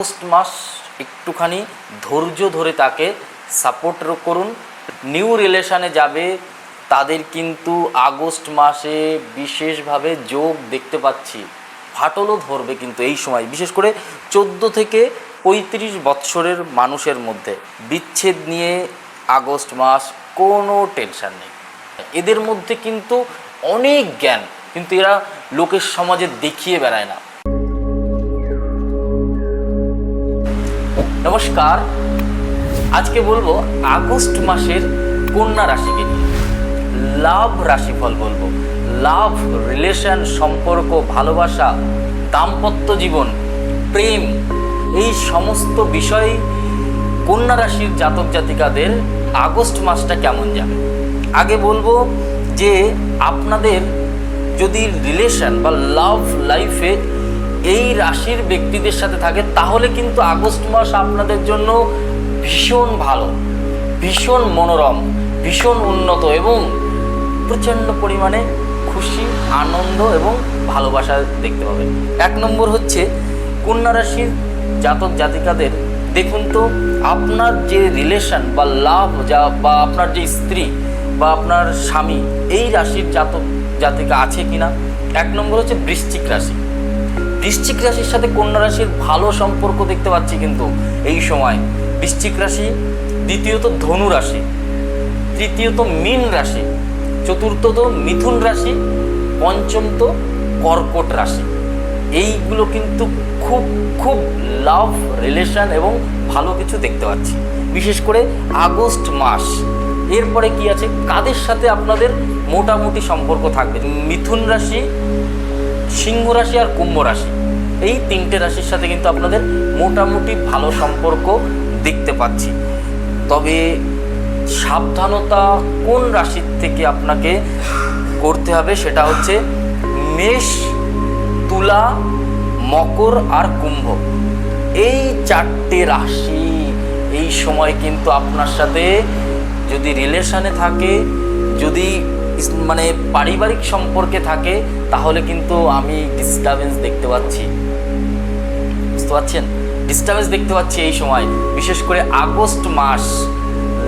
August মাস একটুখানি ধৈর্য ধরে তাকে সাপোর্ট করুন। নিউ রিলেশানে যাবে, তাদের কিন্তু আগস্ট মাসে বিশেষভাবে যোগ দেখতে পাচ্ছি। ফাটলও ধরবে কিন্তু এই সময়, বিশেষ করে চোদ্দ থেকে পঁয়ত্রিশ বৎসরের মানুষের মধ্যে। বিচ্ছেদ নিয়ে আগস্ট মাস কোনো টেনশান নেই। এদের মধ্যে কিন্তু অনেক জ্ঞান, কিন্তু এরা লোকের সমাজে দেখিয়ে বেড়ায় না। নমস্কার। আজকে বলব আগস্ট মাসের কন্যা রাশিকে নিয়ে। লাভ রাশিফল বলব। লাভ রিলেশন সম্পর্ক, ভালোবাসা, দাম্পত্য জীবন, প্রেম, এই সমস্ত বিষয় কন্যা রাশির জাতক জাতিকাদের আগস্ট মাসটা কেমন যাবে? আগে বলব যে আপনাদের যদি রিলেশন বা লাভ লাইফে এই রাশির ব্যক্তিদের সাথে থাকে, তাহলে কিন্তু আগস্ট মাস আপনাদের জন্য ভীষণ ভালো, ভীষণ মনোরম, ভীষণ উন্নত এবং প্রচণ্ড পরিমাণে খুশি, আনন্দ এবং ভালোবাসা দেখতে পাবেন। এক নম্বর হচ্ছে কন্যা রাশির জাতক জাতিকাদের, দেখুন তো আপনার যে রিলেশন বা লাভ যা বা আপনার যে স্ত্রী বা আপনার স্বামী, এই রাশির জাতক জাতিকা আছে কিনা? এক নম্বর হচ্ছে বৃশ্চিক রাশি। বৃশ্চিক রাশির সাথে কন্যা রাশির ভালো সম্পর্ক দেখতে পাচ্ছি কিন্তু এই সময়। বৃশ্চিক রাশি, দ্বিতীয়ত ধনু রাশি, তৃতীয়ত মীন রাশি, চতুর্থত মিথুন রাশি পঞ্চম তো কর্কট রাশি। এইগুলো কিন্তু খুব খুব লাভ, রিলেশন এবং ভালো কিছু দেখতে পাচ্ছি। বিশেষ করে আগস্ট মাস, এরপরে কি আছে? কাদের সাথে আপনাদের মোটামুটি সম্পর্ক থাকবে? মিথুন রাশি সিংহ রাশি আর কুম্ভ রাশি। এই তিনটে রাশির সাথে কিন্তু আপনাদের মোটামুটি ভালো সম্পর্ক দেখতে পাচ্ছি। তবে সাবধানতা কোন রাশির থেকে আপনাকে করতে হবে সেটা হচ্ছে মেষ, তুলা, মকর আর কুম্ভ। এই চারটে রাশি এই সময় কিন্তু আপনার সাথে যদি রিলেশানে থাকে, যদি মানে পারিবারিক সম্পর্কে থাকে, তাহলে কিন্তু আমি ডিস্টারবেন্স দেখতে পাচ্ছি। বুঝতে পারছেন? ডিস্টারবেন্স দেখতে পাচ্ছি এই সময়, বিশেষ করে আগস্ট মাস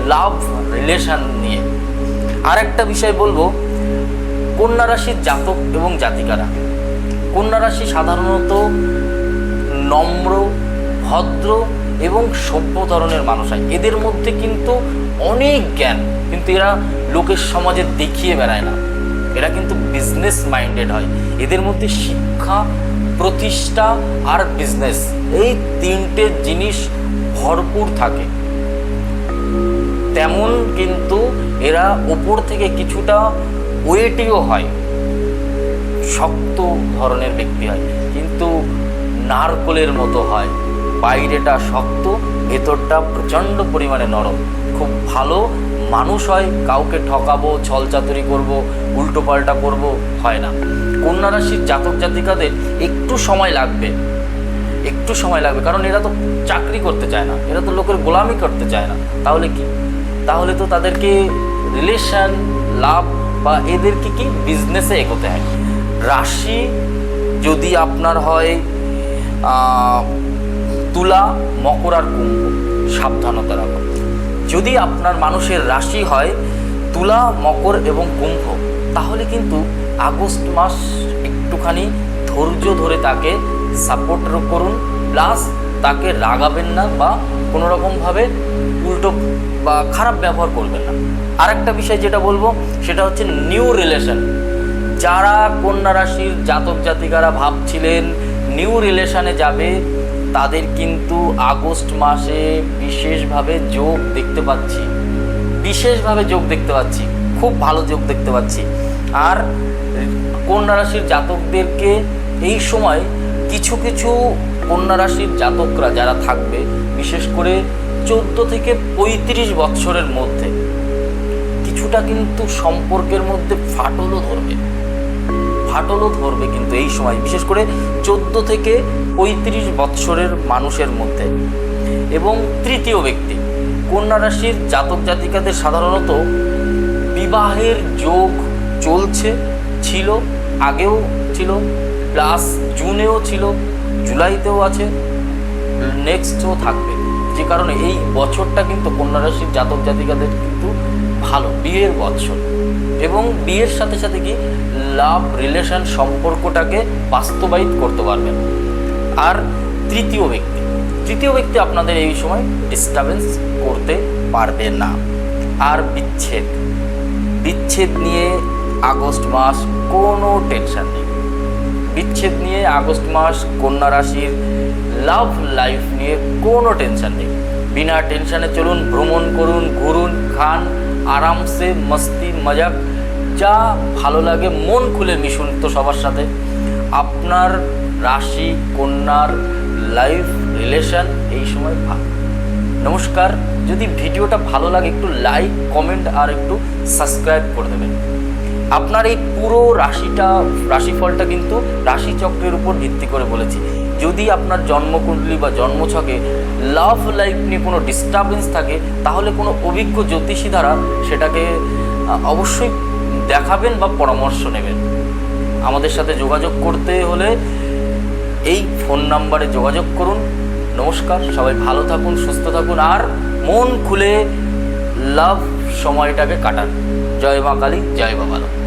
লাভ রিলেশন নিয়ে। আর একটা বিষয় বলব, কন্যা রাশির জাতক এবং জাতিকারা। কন্যা রাশি সাধারণত নম্র, ভদ্র এবং সভ্য ধরনের মানুষ হয়। এদের মধ্যে কিন্তু অনেক জ্ঞান, কিন্তু এরা লোকের সমাজে দেখিয়ে বেড়ায় না। এরা কিন্তু বিজনেস মাইন্ডেড হয়। এদের মধ্যে শিক্ষা, প্রতিষ্ঠা আর বিজনেস এই তিনটে জিনিস ভরপুর থাকে। তেমন কিন্তু এরা ওপর থেকে কিছুটা ওয়েটিও হয়। শক্ত ধরনের ব্যক্তি হয়, কিন্তু নারকলের মতো হয়। বাইরেটা শক্ত, ভেতরটা প্রচণ্ড পরিমাণে নরম। খুব ভালো মানুষ হয়, কাউকে ঠকাবো ছলচাতুরি করব, উল্টো পাল্টা করব, হয় না। কন্যা রাশির জাতক জাতিকাদের একটু সময় লাগবে। একটু সময় লাগবে, কারণ এরা তো চাকরি করতে চায় না, এরা তো লোকের গোলামি করতে চায় না। তাহলে কি? তাহলে তো তাদেরকে রিলেশন লাভ বা এদেরকে কি? বিজনেসে এগোতে হয়। রাশি যদি আপনার হয় তুলা, মকর আর কুম্ভ, সাবধানতা রাখুন যদি আপনার মানুষের রাশি হয় তুলা, মকর এবং কুম্ভ, তাহলে কিন্তু আগস্ট মাস একটুখানি ধৈর্য ধরে তাকে সাপোর্ট করুন প্লাস তাকে রাগাবেন না বা কোনো রকমভাবে উল্টো বা খারাপ ব্যবহার করবেন না। আরেকটা বিষয় যেটা বলব, সেটা হচ্ছে নিউ রিলেশন যারা কন্যা রাশির জাতক জাতিকারা ভাবছিলেন নিউ রিলেশনে যাবে তাদের কিন্তু আগস্ট মাসে বিশেষভাবে যোগ দেখতে পাচ্ছি। বিশেষভাবে যোগ দেখতে পাচ্ছি। খুব ভালো যোগ দেখতে পাচ্ছি। আর কন্যা রাশির জাতকদেরকে এই সময় কিছু কিছু কন্যা রাশির জাতকরা যারা থাকবে, বিশেষ করে চোদ্দ থেকে পঁয়ত্রিশ বৎসরের মধ্যে, কিছুটা কিন্তু সম্পর্কের মধ্যে ফাটলও ধরবে। ফাটলও ধরবে কিন্তু এই সময়, বিশেষ করে চোদ্দ থেকে পঁয়ত্রিশ বৎসরের মানুষের মধ্যে। এবং তৃতীয় ব্যক্তি, কন্যা রাশির জাতক জাতিকাদের সাধারণত বিবাহের যোগ চলছে, ছিল, আগেও ছিল, প্লাস জুনেও ছিল, জুলাইতেও আছে, নেক্সটও থাকবে। যে কারণে এই বছরটা কিন্তু কন্যা রাশির জাতক জাতিকাদের কিন্তু ভালো, বিয়ের বছর। এবং বিয়ের সাথে সাথে কি লাভ রিলেশন সম্পর্কটাকে বাস্তবায়িত করতে পারবেন। আর তৃতীয় ব্যক্তি তৃতীয় ব্যক্তি আপনাদের এই সময় ডিস্টারবেন্স করতে পারবে না। আর বিচ্ছেদ বিচ্ছেদ নিয়ে আগস্ট মাস কোনো টেনশন নেই। বিচ্ছেদ নিয়ে আগস্ট মাস কন্যা রাশির লাভ লাইফ নিয়ে কোনো টেনশন নেই। বিনা টেনশনে চলুন, ভ্রমণ করুন, ঘুরুন, খান, আরামসে, মস্তি, মজাক যা ভালো লাগে, মন খুলে মিশুন তো সবার সাথে। আপনার রাশি, কন্যার লাইফ রিলেশন এই সময় ভালো। নমস্কার, যদি ভিডিওটা ভালো লাগে, একটু লাইক কমেন্ট আর একটু সাবস্ক্রাইব করে দেবেন। আপনার এই পুরো রাশিটা, রাশিফলটা কিন্তু রাশিচক্রের উপর ভিত্তি করে বলেছি। যদি আপনার জন্মকুণ্ডলী বা জন্মছকে লাভ লাইফ নিয়ে কোনো ডিস্টারবেন্স থাকে, তাহলে কোনো অভিজ্ঞ জ্যোতিষী দ্বারা সেটাকে অবশ্যই দেখাবেন বা পরামর্শ নেবেন। আমাদের সাথে যোগাযোগ করতে হলে এই ফোন নাম্বারে যোগাযোগ করুন। নমস্কার, সবাই ভালো থাকুন, সুস্থ থাকুন, আর মন খুলে লাভ সময়টাকে কাটান। জয় মা কালী, জয় বাবা।